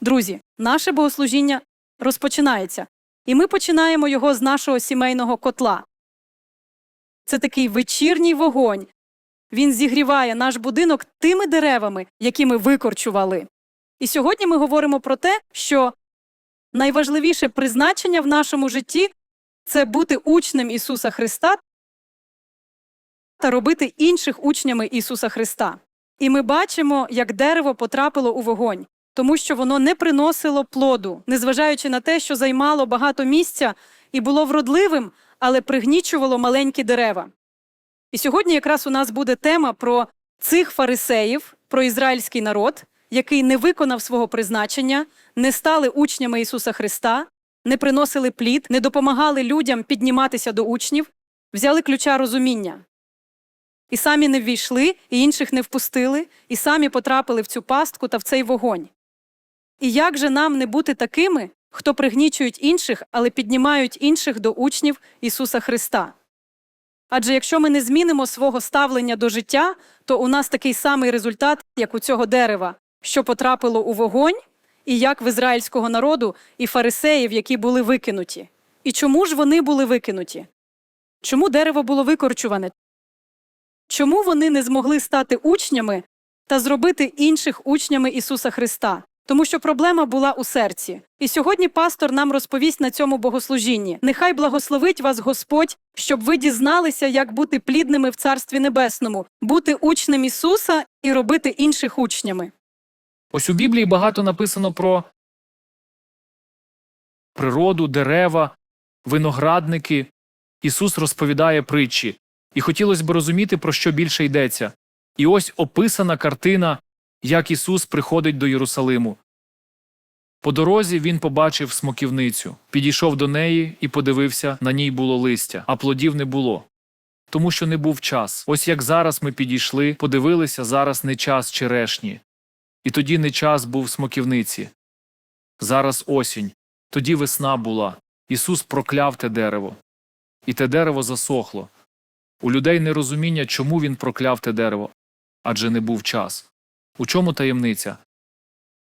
Друзі, наше богослужіння розпочинається, і ми починаємо його з нашого сімейного котла. Це такий вечірній вогонь. Він зігріває наш будинок тими деревами, які ми викорчували. І сьогодні ми говоримо про те, що найважливіше призначення в нашому житті це бути учнем Ісуса Христа та робити інших учнями Ісуса Христа. І ми бачимо, як дерево потрапило у вогонь, тому що воно не приносило плоду, незважаючи на те, що займало багато місця і було вродливим, але пригнічувало маленькі дерева. І сьогодні якраз у нас буде тема про цих фарисеїв, про ізраїльський народ, який не виконав свого призначення, не стали учнями Ісуса Христа, не приносили плід, не допомагали людям підніматися до учнів, взяли ключа розуміння. І самі не ввійшли, і інших не впустили, і самі потрапили в цю пастку та в цей вогонь. І як же нам не бути такими, хто пригнічують інших, але піднімають інших до учнів Ісуса Христа? Адже якщо ми не змінимо свого ставлення до життя, то у нас такий самий результат, як у цього дерева, що потрапило у вогонь, і як в ізраїльського народу і фарисеїв, які були викинуті. І чому ж вони були викинуті? Чому дерево було викорчуване? Чому вони не змогли стати учнями та зробити інших учнями Ісуса Христа? Тому що проблема була у серці. І сьогодні пастор нам розповість на цьому богослужінні. Нехай благословить вас Господь, щоб ви дізналися, як бути плідними в Царстві Небесному, бути учнем Ісуса і робити інших учнями. Ось у Біблії багато написано про природу, дерева, виноградники. Ісус розповідає притчі. І хотілося б розуміти, про що більше йдеться. І ось описана картина, як Ісус приходить до Єрусалиму. По дорозі він побачив смоківницю, підійшов до неї і подивився, на ній було листя, а плодів не було. Тому що не був час. Ось як зараз ми підійшли, подивилися, зараз не час черешні. І тоді не час був смоківниці. Зараз осінь, тоді весна була. Ісус прокляв те дерево. І те дерево засохло. У людей нерозуміння, чому він прокляв те дерево, адже не був час. У чому таємниця?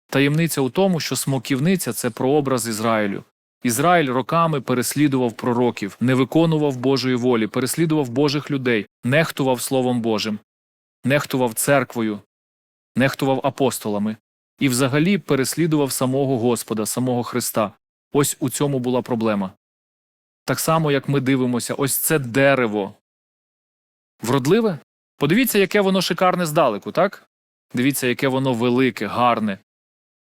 Таємниця у тому, що смоківниця це прообраз Ізраїлю. Ізраїль роками переслідував пророків, не виконував Божої волі, переслідував Божих людей, нехтував Словом Божим, нехтував церквою, нехтував апостолами і взагалі переслідував самого Господа, самого Христа. Ось у цьому була проблема. Так само, як ми дивимося, ось це дерево. Вродливе? Подивіться, яке воно шикарне здалеку, так? Дивіться, яке воно велике, гарне.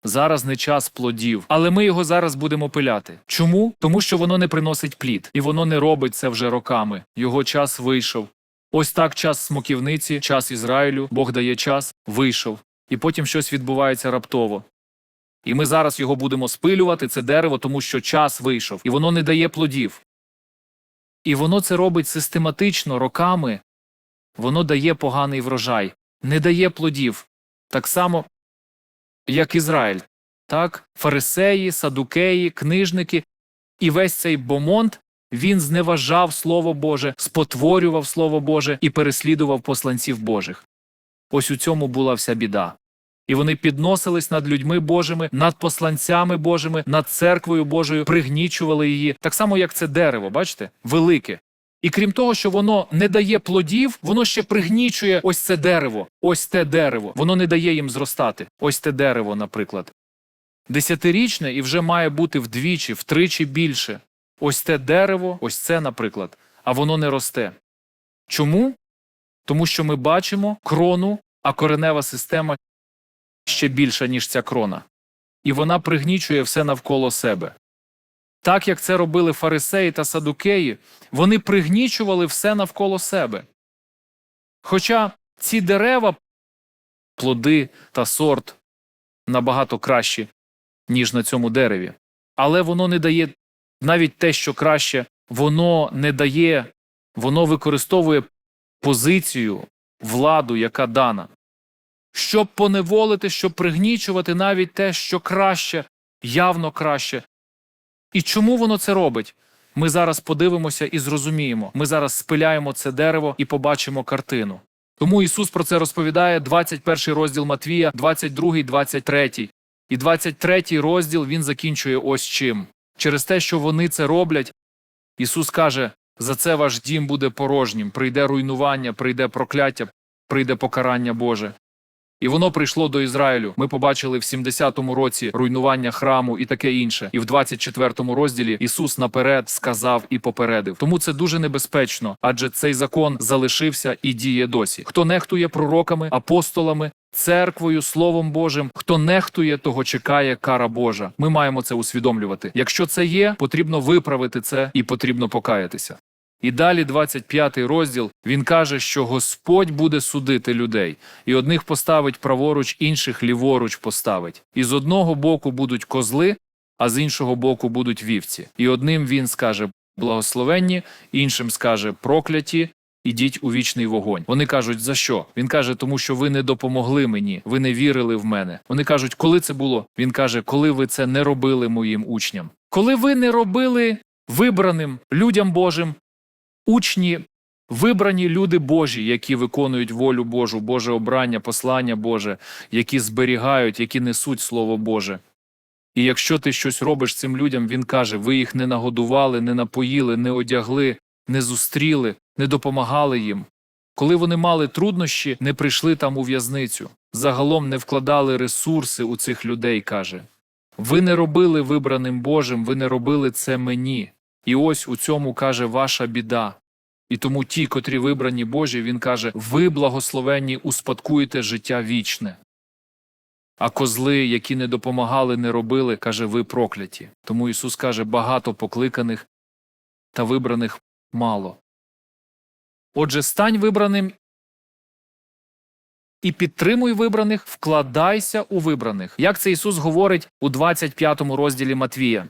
Зараз не час плодів, але ми його зараз будемо пиляти. Чому? Тому що воно не приносить плід, і воно не робить це вже роками. Його час вийшов. Ось так час смоківниці, час Ізраїлю, Бог дає час, вийшов, і потім щось відбувається раптово. І ми зараз його будемо спилювати, це дерево, тому що час вийшов, і воно не дає плодів. І воно це робить систематично, роками. Воно дає поганий врожай, не дає плодів. Так само, як Ізраїль. Так, фарисеї, садукеї, книжники і весь цей бомонд він зневажав Слово Боже, спотворював Слово Боже і переслідував посланців Божих. Ось у цьому була вся біда. І вони підносились над людьми Божими, над посланцями Божими, над церквою Божою, пригнічували її, так само, як це дерево, бачите, велике. І крім того, що воно не дає плодів, воно ще пригнічує ось це дерево, ось те дерево. Воно не дає їм зростати. Ось те дерево, наприклад. Десятирічне і вже має бути вдвічі, втричі більше. Ось те дерево, ось це, наприклад, а воно не росте. Чому? Тому що ми бачимо крону, а коренева система ще більша, ніж ця крона. І вона пригнічує все навколо себе. Так як це робили фарисеї та садукеї, вони пригнічували все навколо себе. Хоча ці дерева, плоди та сорт набагато кращі, ніж на цьому дереві, але воно не дає навіть те, що краще, воно не дає, воно використовує позицію, владу, яка дана, щоб поневолити, щоб пригнічувати навіть те, що краще, явно краще. І чому воно це робить? Ми зараз подивимося і зрозуміємо. Ми зараз спиляємо це дерево і побачимо картину. Тому Ісус про це розповідає 21 розділ Матвія, 22, 23. І 23 розділ він закінчує ось чим. Через те, що вони це роблять, Ісус каже: за це ваш дім буде порожнім, прийде руйнування, прийде прокляття, прийде покарання Боже. І воно прийшло до Ізраїлю. Ми побачили в 70-му році руйнування храму і таке інше. І в 24-му розділі Ісус наперед сказав і попередив. Тому це дуже небезпечно, адже цей закон залишився і діє досі. Хто нехтує пророками, апостолами, церквою, словом Божим, хто нехтує, того чекає кара Божа. Ми маємо це усвідомлювати. Якщо це є, потрібно виправити це і потрібно покаятися. І далі, 25 розділ, він каже, що Господь буде судити людей, і одних поставить праворуч, інших ліворуч поставить. І з одного боку будуть козли, а з іншого боку будуть вівці. І одним він скаже благословенні, іншим скаже прокляті. Ідіть у вічний вогонь. Вони кажуть, за що? Він каже, тому що ви не допомогли мені, ви не вірили в мене. Вони кажуть, коли це було? Він каже, коли ви це не робили моїм учням. Коли ви не робили вибраним людям Божим, учні, вибрані люди Божі, які виконують волю Божу, Боже обрання, послання Боже, які зберігають, які несуть Слово Боже. І якщо ти щось робиш цим людям, він каже: ви їх не нагодували, не напоїли, не одягли, не зустріли, не допомагали їм. Коли вони мали труднощі, не прийшли там у в'язницю. Загалом не вкладали ресурси у цих людей, каже. Ви не робили вибраним Божим, ви не робили це мені. І ось у цьому каже ваша біда. І тому ті, котрі вибрані Божі, він каже: ви благословенні успадкуєте життя вічне. А козли, які не допомагали, не робили, каже, ви прокляті. Тому Ісус каже, багато покликаних та вибраних мало. Отже, стань вибраним і підтримуй вибраних, вкладайся у вибраних. Як це Ісус говорить у 25 розділі Матвія.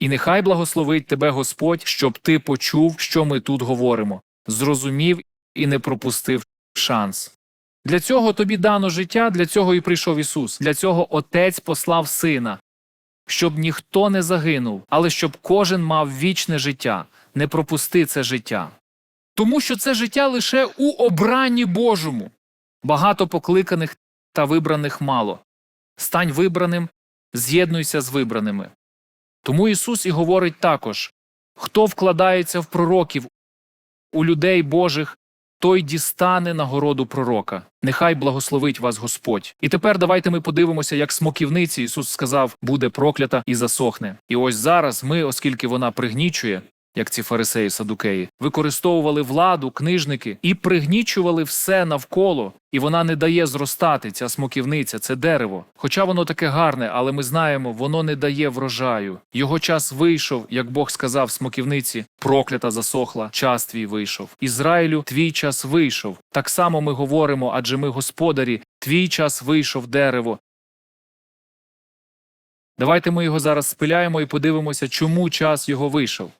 І нехай благословить тебе Господь, щоб ти почув, що ми тут говоримо, зрозумів і не пропустив шанс. Для цього тобі дано життя, для цього і прийшов Ісус. Для цього Отець послав Сина, щоб ніхто не загинув, але щоб кожен мав вічне життя. Не пропусти це життя. Тому що це життя лише у обранні Божому. Багато покликаних та вибраних мало. Стань вибраним, з'єднуйся з вибраними. Тому Ісус і говорить також хто вкладається в пророків, у людей Божих, той дістане нагороду пророка. Нехай благословить вас Господь. І тепер давайте ми подивимося, як смоківниці Ісус сказав, буде проклята і засохне. І ось зараз ми, оскільки вона пригнічує, як ці фарисеї садукеї, використовували владу, книжники і пригнічували все навколо, і вона не дає зростати, ця смоківниця, це дерево. Хоча воно таке гарне, але ми знаємо, воно не дає врожаю. Його час вийшов, як Бог сказав смоківниці, проклята засохла, час твій вийшов. Ізраїлю, твій час вийшов. Так само ми говоримо, адже ми господарі, твій час вийшов дерево. Давайте ми його зараз спиляємо і подивимося, чому час його вийшов.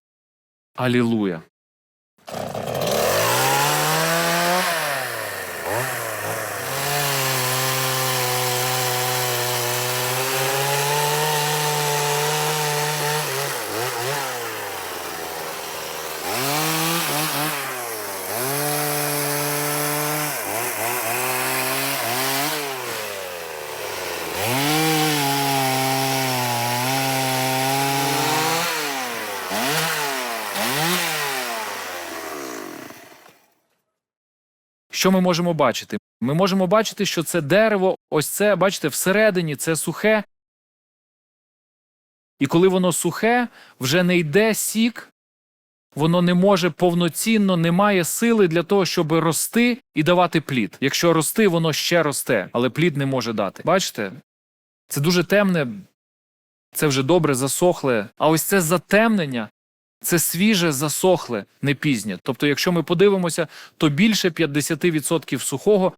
Алілуя. Що ми можемо бачити? Ми можемо бачити, що це дерево, ось це, бачите, всередині це сухе. І коли воно сухе, вже не йде сік, воно не може повноцінно, не має сили для того, щоб рости і давати плід. Якщо рости, воно ще росте, але плід не може дати. Бачите? Це дуже темне, це вже добре засохле. А ось це затемнення це свіже, засохле, не пізнє. Тобто, якщо ми подивимося, то більше 50% сухого,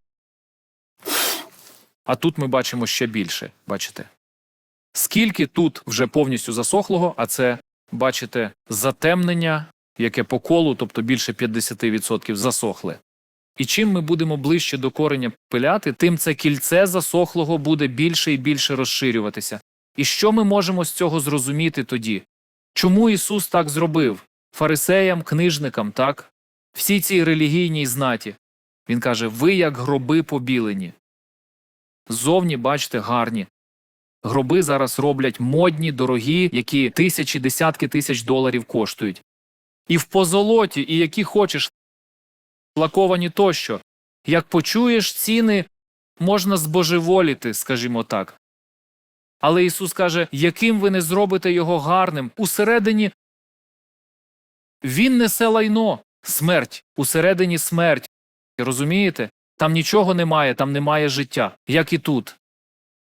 а тут ми бачимо ще більше. Бачите? Скільки тут вже повністю засохлого, а це, бачите, затемнення, яке по колу, тобто більше 50% засохле. І чим ми будемо ближче до кореня пиляти, тим це кільце засохлого буде більше і більше розширюватися. І що ми можемо з цього зрозуміти тоді? Чому Ісус так зробив? Фарисеям, книжникам, так? Всі цій релігійній знаті. Він каже: ви як гроби побілені. Зовні, бачите, гарні, Гроби зараз роблять модні, дорогі, які тисячі, десятки тисяч доларів коштують. І в позолоті, і які хочеш, лаковані тощо. Як почуєш ціни, можна збожеволіти, скажімо так. Але Ісус каже, яким ви не зробите його гарним, усередині він несе лайно, смерть, усередині смерть. Розумієте? Там нічого немає, там немає життя, як і тут.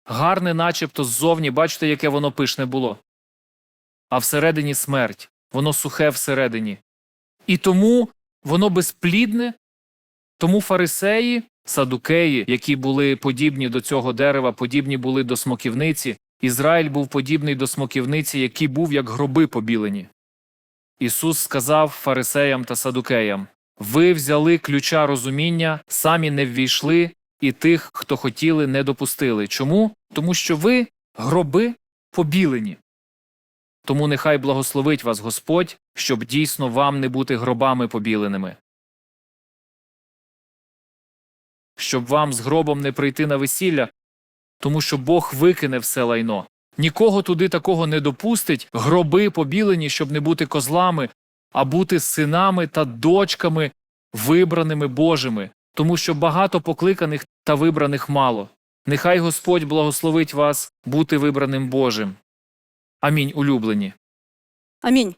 Гарне, начебто, ззовні, бачите, яке воно пишне було. А всередині смерть, воно сухе всередині. І тому воно безплідне, тому фарисеї, садукеї, які були подібні до цього дерева, подібні були до смоківниці, Ізраїль був подібний до смоківниці, які був як гроби побілені. Ісус сказав фарисеям та садукеям Ви взяли ключа розуміння, самі не ввійшли, і тих, хто хотіли, не допустили. Чому? Тому що ви гроби побілені. Тому нехай благословить вас Господь, щоб дійсно вам не бути гробами побіленими. Щоб вам з гробом не прийти на весілля, тому що Бог викине все лайно. Нікого туди такого не допустить, гроби побілені, щоб не бути козлами, а бути синами та дочками, вибраними Божими, тому що багато покликаних та вибраних мало. Нехай Господь благословить вас бути вибраним Божим. Амінь, улюблені. Амінь.